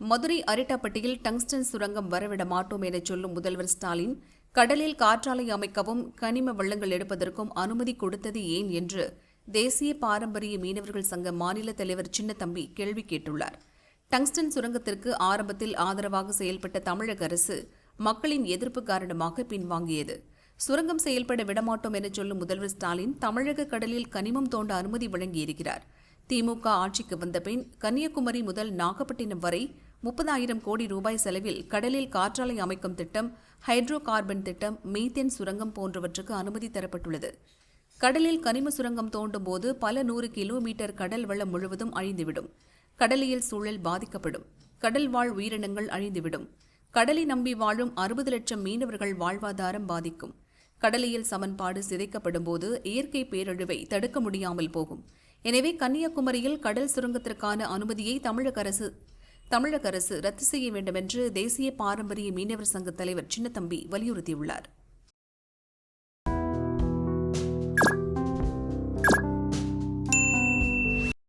Madurai அரிட்டாப்பட்டியில் tungsten சுரங்கம் வரவிட மாட்டோம் என சொல்லும் முதல்வர் ஸ்டாலின் கடலில் காற்றாலை அமைக்கவும் கனிம வள்ளங்கள் எடுப்பதற்கும் அனுமதி கொடுத்தது ஏன் என்று தேசிய பாரம்பரிய மீனவர்கள் சங்க மாநில தலைவர் சின்னத்தம்பி கேள்வி கேட்டுள்ளார். டங்ஸ்டன் சுரங்கத்திற்கு ஆரம்பத்தில் ஆதரவாக செயல்பட்ட தமிழக அரசு மக்களின் எதிர்ப்பு காரணமாக பின்வாங்கியது. சுரங்கம் செயல்பட விடமாட்டோம் என சொல்லும் முதல்வர் ஸ்டாலின் தமிழக கடலில் கனிமம் தோண்ட அனுமதி வழங்கியிருக்கிறார். திமுக ஆட்சிக்கு வந்தபின் கன்னியாகுமரி முதல் நாகப்பட்டினம் வரை முப்பதாயிரம் கோடி ரூபாய் செலவில் கடலில் காற்றாலை அமைக்கும் திட்டம் ஹைட்ரோ கார்பன் திட்டம் மீத்தேன் சுரங்கம் போன்றவற்றுக்கு அனுமதி தரப்பட்டுள்ளது. கடலில் கனிம சுரங்கம் தோண்டும் போது பல நூறு கிலோமீட்டர் கடல் வளம் முழுவதும் அழிந்துவிடும். கடலியல் சூழல் பாதிக்கப்படும். கடல் வாழ் உயிரினங்கள் அழிந்துவிடும். கடலை நம்பி வாழும் அறுபது லட்சம் மீனவர்கள் வாழ்வாதாரம் பாதிக்கும். கடலியல் சமன்பாடு சிதைக்கப்படும் போது இயற்கை பேரழிவை தடுக்க முடியாமல் போகும். எனவே கன்னியாகுமரியில் கடல் சுரங்கத்திற்கான அனுமதியை தமிழக அரசு தமிழக அரசு ரத்து செய்ய வேண்டும் என்று தேசிய பாரம்பரிய மீனவர் சங்க தலைவர் சின்னத்தம்பி வலியுறுத்தியுள்ளார்.